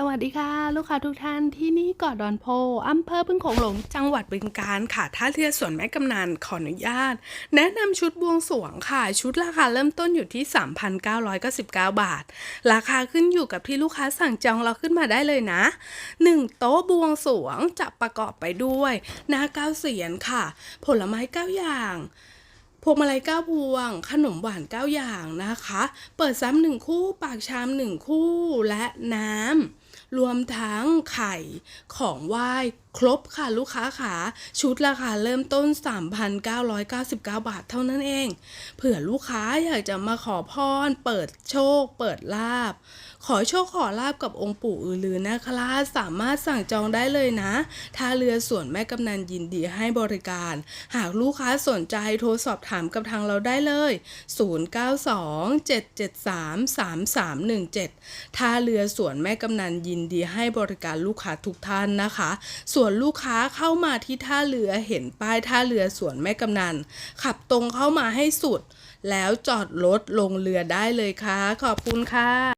สวัสดีค่ะ ลูกค้าทุกท่านที่นี่เกาะดอนโพอำเภอพึ่งโขงหลง จังหวัดบึงกาฬค่ะ ท่าเรือสวนแม่กำนันขออนุญาต แนะนำชุดบวงสรวงค่ะ ชุดราคาเริ่มต้นอยู่ที่ 3,999 บาท ราคาขึ้นอยู่กับที่ลูกค้าสั่งจองเราขึ้นมาได้เลยนะ 1 โต๊ะบวงสรวงจะประกอบไปด้วยนาเก้าเสียนค่ะ ผลไม้เก้าอย่างพวงมาลัยเก้าพวง ขนมหวานเก้าอย่างนะคะ เปิดซ้ำหนึ่งคู่ ปากชามหนึ่งคู่และน้ำ รวมทั้งไข่ของไหว้ครบค่ะลูกค้าขาชุดราคาเริ่มต้น 3,999 บาทเท่านั้นเอง เผื่อลูกค้าอยากจะมาขอพร เปิดโชค เปิดลาบ ขอโชคขอลาบกับองค์ปู่อือลือนะคะสามารถสั่งจองได้เลยนะท่าเรือส่วนแม่กำนันยินดีให้บริการ หากลูกค้าสนใจโทรสอบถามกับทางเราได้เลย 0927733317ท่าเรือสวนแม่กำนันยินนดีให้บริการลูกค้าทุกท่านนะคะ ส่วนลูกค้าเข้ามาที่ท่าเรือเห็นป้ายท่าเรือสวนแม่กำนัน ขับตรงเข้ามาให้สุด แล้วจอดรถลงเรือได้เลยค่ะ ขอบคุณค่ะ